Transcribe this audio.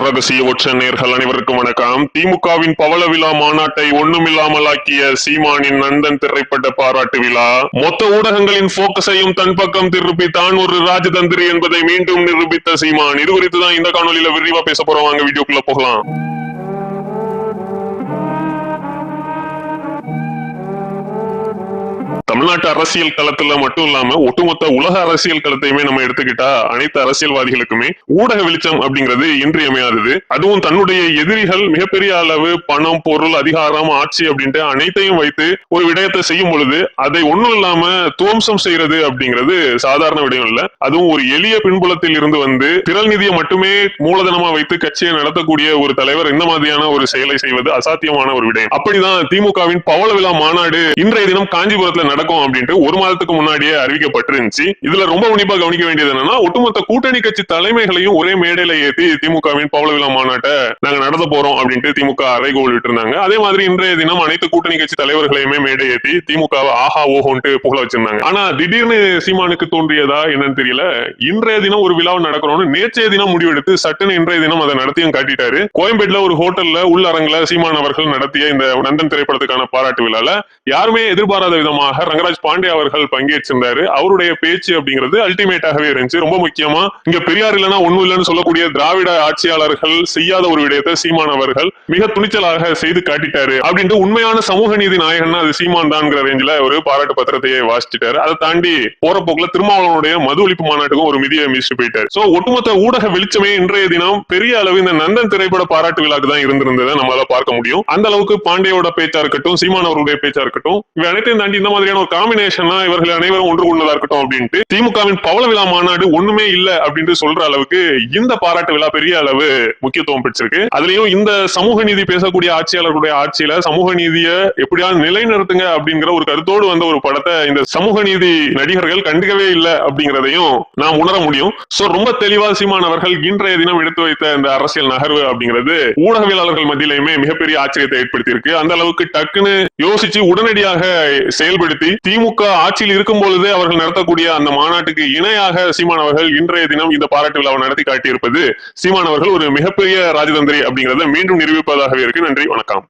ரகசிய ஒற்ற நேர்கள் அனைவருக்கும் வணக்கம். திமுகவின் பவள விழா மாநாட்டை ஒண்ணுமில்லாமல் ஆக்கிய சீமானின் நந்தன் திரைப்பட பாராட்டு விழா. மொத்த ஊடகங்களின் போக்கஸையும் தன் பக்கம் திருப்பி தான் ஒரு ராஜதந்திரி என்பதை மீண்டும் நிரூபித்த சீமான். இது குறித்து தான் இந்த காணொலியில விரிவா பேச போறோம். வாங்க வீடியோக்குள்ள போகலாம். தமிழ்நாட்டு அரசியல் களத்துல மட்டும் இல்லாம ஒட்டுமொத்த உலக அரசியல் களத்தையுமே நம்ம எடுத்துக்கிட்டா அனைத்து அரசியல்வாதிகளுக்குமே ஊடக வெளிச்சம் அப்படிங்கிறது இன்றியமையாதது. அதுவும் தன்னுடைய எதிரிகள் மிகப்பெரிய அளவு பணம் பொருள் அதிகாரம் ஆட்சி அப்படின்ட்டு அனைத்தையும் வைத்து ஒரு விடயத்தை செய்யும் பொழுது அதை ஒண்ணும் இல்லாம துவம்சம் செய்யறது அப்படிங்கிறது சாதாரண விடயம் இல்ல. அதுவும் ஒரு எளிய பின்புலத்தில் இருந்து வந்து திரள் நிதியை மட்டுமே மூலதனமா வைத்து கட்சியை நடத்தக்கூடிய ஒரு தலைவர் இந்த மாதிரியான ஒரு செயலை செய்வது அசாத்தியமான ஒரு விடயம். அப்படிதான் திமுகவின் பவள விழா மாநாடு இன்றைய தினம் காஞ்சிபுரத்துல நடக்கும். நடக்கும் அப்படின்ட்டு ஒரு மாதத்துக்கு முன்னாடியே அறிவிக்கப்பட்டிருந்துச்சு. இதுல ரொம்ப உன்னிப்பா கவனிக்க வேண்டியது என்னன்னா ஒட்டுமொத்த கூட்டணி கட்சி தலைமைகளையும் ஒரே மேடையில ஏத்தி திமுகவின் பவள விழா மாநாட்டை நாங்க நடத்த போறோம் அப்படின்ட்டு திமுக அறைகோல் விட்டு இருந்தாங்க. அதே மாதிரி இன்றைய தினம் அனைத்து கூட்டணி கட்சி தலைவர்களையுமே மேடை ஏத்தி திமுகவை ஆஹா ஓஹோன்ட்டு புகழ வச்சிருந்தாங்க. ஆனா திடீர்னு சீமானுக்கு தோன்றியதா என்னன்னு தெரியல. இன்றைய தினம் ஒரு விழாவை நடக்கணும்னு நேற்றைய தினம் முடிவெடுத்து சட்டுன்னு இன்றைய தினம் அதை நடத்தியும் காட்டிட்டாரு. கோயம்பேட்ல ஒரு ஹோட்டல்ல உள்ளரங்குல சீமான் அவர்கள் நடத்திய இந்த நந்தன் திரைப்படத்துக்கான பாராட்டு விழால யாருமே எதிர்பாராத விதமாக ரங்க நாகராஜ் பாண்டே அவர்கள் பங்கேற்றிருந்தாரு. அவருடைய பேச்சு அப்படிங்கிறது அல்டிமேட்டாகவே இருந்துச்சு. ரொம்ப முக்கியமா இங்க பெரியார் இல்லைன்னா ஒண்ணும் இல்லைன்னு சொல்லக்கூடிய திராவிட ஆட்சியாளர்கள் செய்யாத ஒரு விடயத்தை சீமான் அவர்கள் மிக துணிச்சலாக செய்து காட்டிட்டாரு. அப்படின்ட்டு உண்மையான சமூக நீதி நாயகன் அது சீமான் தான்ங்கிற ரேஞ்சில ஒரு பாராட்டு பத்திரத்தையே வாசிச்சிட்டாரு. அதை தாண்டி போற போக்குல திருமாவளவனுடைய மது ஒழிப்பு மாநாட்டுக்கும் ஒரு மிதியை மிதிச்சு போயிட்டாரு. சோ ஒட்டுமொத்த ஊடக வெளிச்சமே இன்றைய தினம் பெரிய அளவு இந்த நந்தன் திரைப்பட பாராட்டு விழாக்கு தான் இருந்திருந்ததை நம்மளால பார்க்க முடியும். அந்த அளவுக்கு பாண்டியோட பேச்சா இருக்கட்டும் சீமான் அவருடைய பேச்சா இருக்கட்டும் இவை அனைத்தையும் தாண்டி இந்த மாதிரியான ஒரு காம்பினேஷனா இவர்கள் அனைவரும் ஒன்று கொண்டதா இருக்கட்டும் அப்படின்ட்டு திமுகவின் பவள விழா மாநாடு ஒண்ணுமே இல்ல அப்படின்ட்டு சொல்ற அளவுக்கு இந்த பாராட்டு விழா பெரிய அளவு முக்கியத்துவம் பெற்றிருக்கு. அதுலயும் இந்த சமூக நீதி பேசக்கூடிய ஆட்சியாளர்களுடைய ஆட்சியில சமூக நீதியை எப்படியாவது நிலைநிறுத்துங்க அப்படிங்கிற ஒரு கருத்தோடு வந்த ஒரு படத்தை இந்த சமூக நீதி நடிகர்கள் கண்டுக்கவே இல்லை அப்படிங்கிறதையும் நாம் உணர முடியும். சோ ரொம்ப தெளிவா சீமான் அவர்கள் இன்றைய தினம் எடுத்து வைத்த இந்த அரசியல் நகர்வு அப்படிங்கிறது ஊடகவியலாளர்கள் மத்தியிலுமே மிகப்பெரிய ஆச்சரியத்தை ஏற்படுத்தி இருக்கு அந்த அளவுக்கு டக்குன்னு யோசிச்சு உடனடியாக செயல்படுத்தி திமுக ஆட்சியில் இருக்கும் பொழுதே அவர்கள் நடத்தக்கூடிய அந்த மாநாட்டுக்கு இணையாக சீமான் அவர்கள் இன்றைய தினம் இந்த பாராட்டு விழாவை நடத்தி காட்டியிருப்பது சீமான் அவர்கள் ஒரு மிகப்பெரிய ராஜதந்திரி அப்படிங்கறத மீண்டும் நிரூபிப்பதாகவே இருக்கு. நன்றி வணக்கம்.